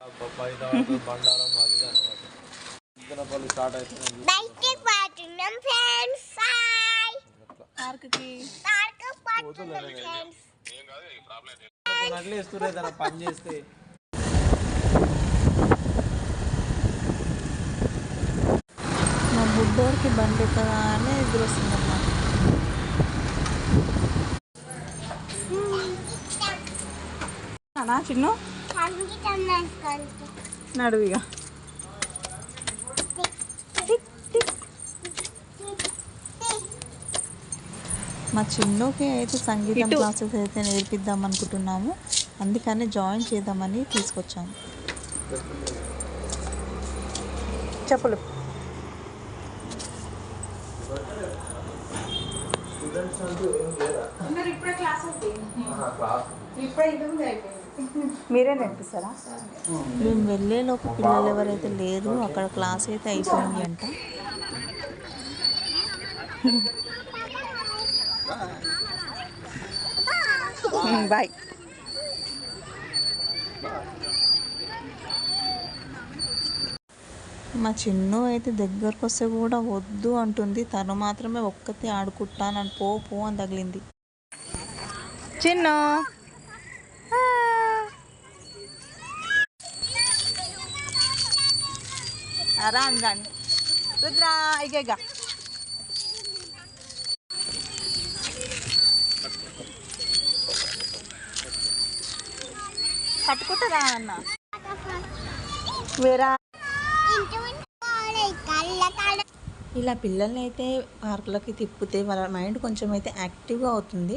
బొప్పాయి తర్వాత బండారం అది ఇద్దనపల్లి స్టార్ట్ అవుతుంది పని చేస్తే. మా బుడ్డోరికి బండి ఎక్కగానే ఎదురు వస్తుందమ్మా అనా చిన్ను? నడువిగా మా చిన్నుకి అయితే సంగీతం. క్లాసెస్ అయితే నేర్పిద్దాం అనుకుంటున్నాము. అందుకని జాయిన్ చేద్దామని తీసుకొచ్చాము. చెప్పులు. మీరే నేర్పిస్తారా? మేము వెళ్ళేలోపు పిల్లలు ఎవరైతే లేరు అక్కడ క్లాస్ అయితే అయిపోయింది అంట. బాయ్. మా చిన్ను అయితే దగ్గరకు వస్తే కూడా వద్దు అంటుంది. తను మాత్రమే ఒక్కతే ఆడుకుంటానని పో పో అని తగిలింది. చిన్ను. రాను రాను రుద్రా ఇగ పట్టుకుంటారా అన్న? వేరా? ఇలా పిల్లల్ని అయితే పార్కులకి తిప్పితే వాళ్ళ మైండ్ కొంచెం అయితే యాక్టివ్గా అవుతుంది.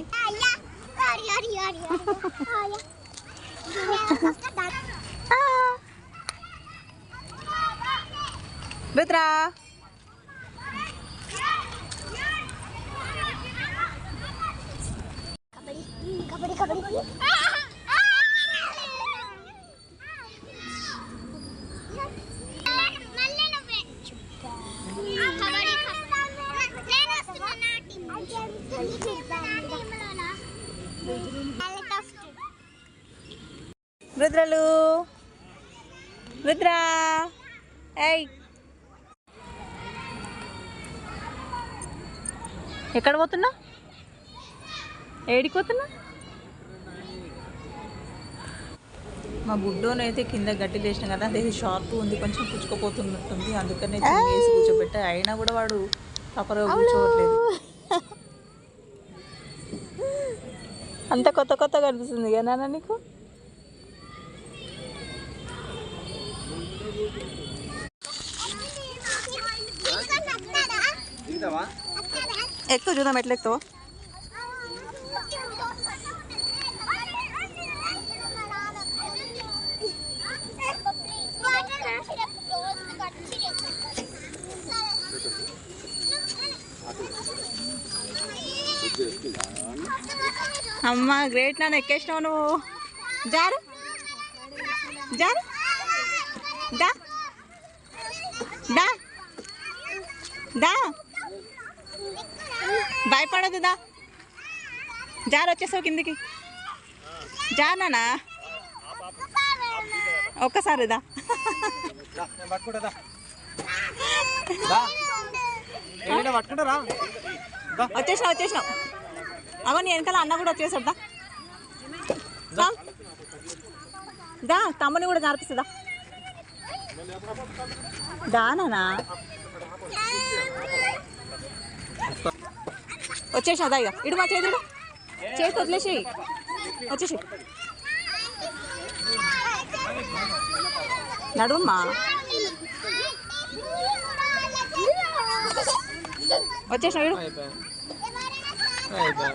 నేను వస్తున్నా నా టీం రుద్రలు రుద్రా ఏయ్ ఎక్కడ పోతున్నా? ఏడికి పోతున్నా? మా బుడ్డోనైతే కింద గట్టి లేచిన కదా అదే షార్ప్ ఉంది కొంచెం పుచ్చుకుపోతున్నట్టుంది. అందుకనే వేసి కూర్చోబెట్టా. అయినా కూడా వాడు తపరగా కూర్చోవట్లేదు. అంత కొత్త కొత్త కనిపిస్తుంది కదా నాన్న నీకు? ఎక్కువ చూద్దాం ఎట్లెక్తో అమ్మ గ్రేట్ నాన్న ఎక్కేసినావు నువ్వు. జారు. జారు. దా. దా. దా. భయపడదు దా. జారు వచ్చేసావు కిందికి. జానానా ఒక్కసారి దా. వచ్చేసినావు వచ్చేసినావు. నీ వెనకాల అన్న కూడా వచ్చేసాడు దా. తమ్ముని కూడా జరిపిస్తుందా దానా వచ్చేసినావు దా ఇక. ఇడు మా చేతుడు చేతి వదిలేసి వచ్చేసి నడుమ్మా వచ్చేసినావు ఇడు. అయిపోయా అయిపోయా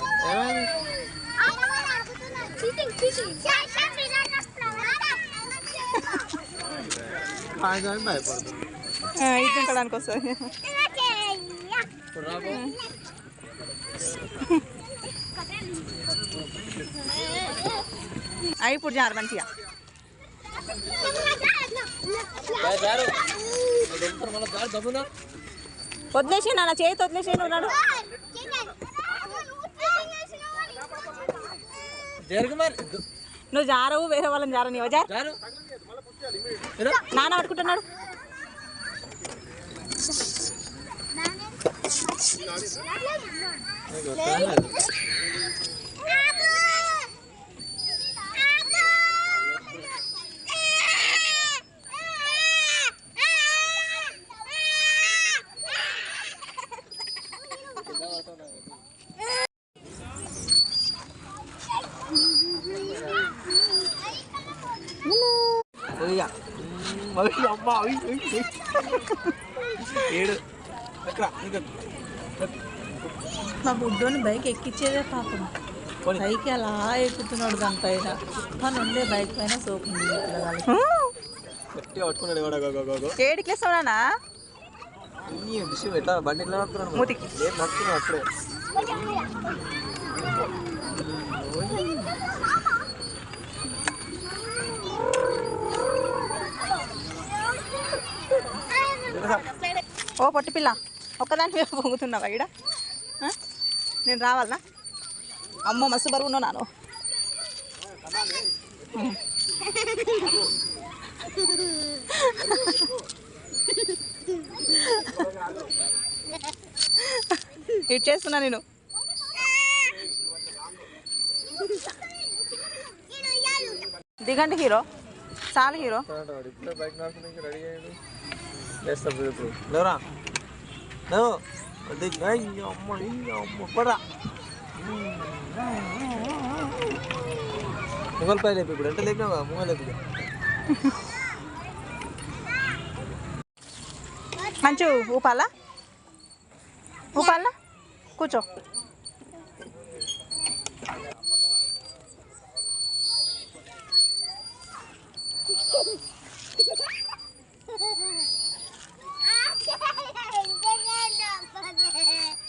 ఇప్పుడు రాబో అవి జారు మంచిగా వదిలేసి నాన్న చేతి వదిలేసి ఉన్నాడు. నువ్వు జారవు వేరే వాళ్ళని జారనివ్వ జారు నాన్న పట్టుకుంటున్నాడు. Thank you. అమ్మ. ఏడు. మా బుడ్డోని బైక్ ఎక్కించేదే పాపం. పోనీ. పైకి అలా ఎక్కుతున్నాడు దానిపైన కానీ ఉండే బైక్ పైన సోకుంది. ఏడికి వేస్తావునా విషయం ఎట్లా? బండి ఎట్లా నడుపుతున్నాడు? మూతికి. ఏం నడుపుతున్నాడు అప్పుడే? ఓ పొట్టి పిల్ల. ఒక్కదాని మీద పొంగుతున్నావా ఈడ? నేను రావాలా అమ్మో మస్తు బరువు ఉన్నా నాను ఇట్ చేస్తున్నా నేను? దిగండి హీరో. చాలు హీరో. వాడు ఇప్పుడే లేస్తా ఇప్పుడు లేవరా లేవు అది అమ్మ అమ్మ. పడరా మొగల్ పై లేపు ఇప్పుడు. అంటే లేపినావా? మొగల్ లేపు మంచు ఊపాలా? ఊపాలా? కూర్చో.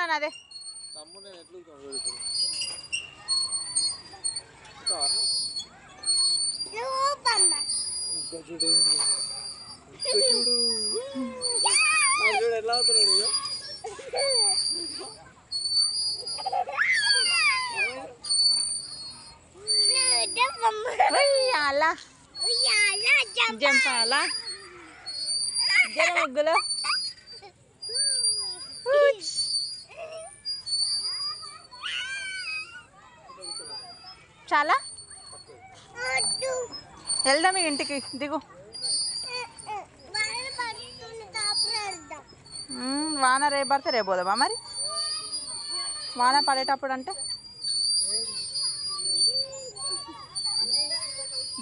అవుతున్నాడు ఇక. ఉయ్యాల. జంపాల. జర ముగ్గులు. చాలా? వెళ్దాం ఇక ఇంటికి దిగు. వాన రేపు పడితే రేపు పోదామా మరి? వాన పడేటప్పుడు అంటే?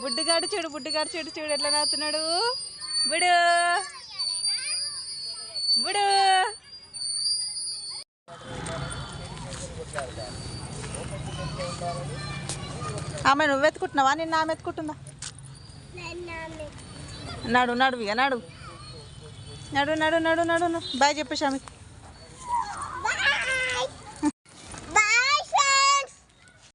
బుడ్డిగాడు చూడు బుడ్డిగాడు చూడు చూడు ఎట్లా నవ్వుతున్నాడు. బుడు. బుడు. ఆమె నువ్వు ఎత్తుకుంటున్నావా నిన్న ఆమె ఎత్తుకుంటుందా? నడు నడు ఇక నడు. నడు నడు నడు నడు నడు. బాయ్ చెప్పేసి ఆమె